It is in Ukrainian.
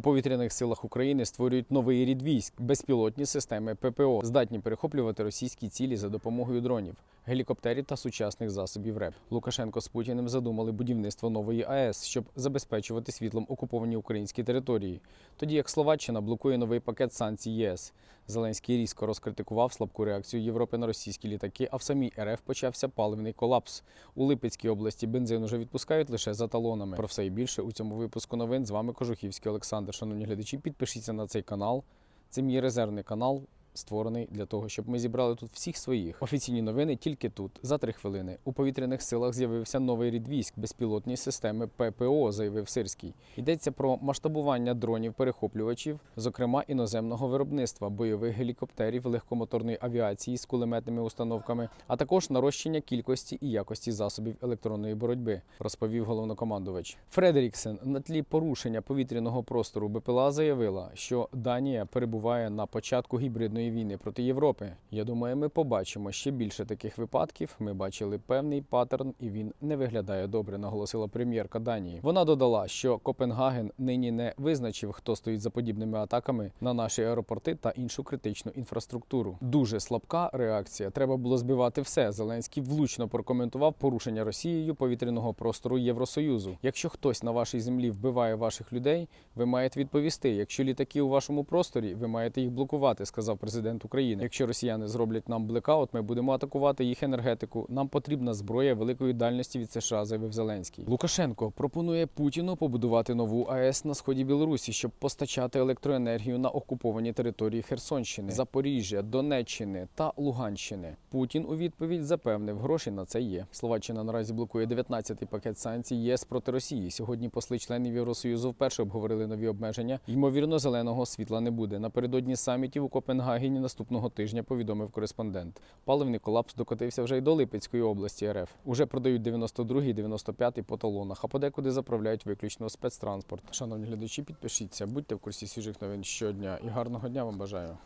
У повітряних силах України створюють новий рід військ, безпілотні системи ППО, здатні перехоплювати російські цілі за допомогою дронів, гелікоптерів та сучасних засобів РЕП. Лукашенко з Путіним задумали будівництво нової АЕС, щоб забезпечувати світлом окуповані українські території. Тоді як Словаччина блокує новий пакет санкцій ЄС. Зеленський різко розкритикував слабку реакцію Європи на російські літаки, а в самій РФ почався паливний колапс. У Липецькій області бензин уже відпускають лише за талонами. Про все і більше у цьому випуску новин з вами Кожухівський Олександр. Шановні глядачі, підпишіться на цей канал. Це мій резервний канал. Створений для того, щоб ми зібрали тут всіх своїх офіційні новини тільки тут за три хвилини. У повітряних силах з'явився новий рід військ безпілотні системи ППО, заявив Сирський. Йдеться про масштабування дронів перехоплювачів, зокрема іноземного виробництва, бойових гелікоптерів, легкомоторної авіації з кулеметними установками, а також нарощення кількості і якості засобів електронної боротьби, розповів головнокомандувач. Фредеріксен на тлі порушення повітряного простору БПЛА заявила, що Данія перебуває на початку гібридної війни проти Європи. Я думаю, ми побачимо ще більше таких випадків. Ми бачили певний паттерн, і він не виглядає добре, наголосила прем'єрка Данії. Вона додала, що Копенгаген нині не визначив, хто стоїть за подібними атаками на наші аеропорти та іншу критичну інфраструктуру. Дуже слабка реакція. Треба було збивати все. Зеленський влучно прокоментував порушення Росією повітряного простору Євросоюзу. Якщо хтось на вашій землі вбиває ваших людей, ви маєте відповісти. Якщо літаки у вашому просторі, ви маєте їх блокувати, сказав президент України. Якщо росіяни зроблять нам блекаут, ми будемо атакувати їх енергетику. Нам потрібна зброя великої дальності від США, заявив Зеленський. Лукашенко пропонує Путіну побудувати нову АЕС на сході Білорусі, щоб постачати електроенергію на окуповані території Херсонщини, Запоріжжя, Донеччини та Луганщини. Путін у відповідь запевнив, гроші на це є. Словаччина наразі блокує 19-й пакет санкцій ЄС проти Росії. Сьогодні посли членів Євросоюзу вперше обговорили нові обмеження. Ймовірно, зеленого світла не буде. Напередодні самітів у Копенгагені наступного тижня повідомив кореспондент. Паливний колапс докотився вже й до Липецької області РФ. Уже продають 92-й, 95-й по талонах, а подекуди заправляють виключно спецтранспорт. Шановні глядачі, підпишіться, будьте в курсі свіжих новин щодня і гарного дня вам бажаю.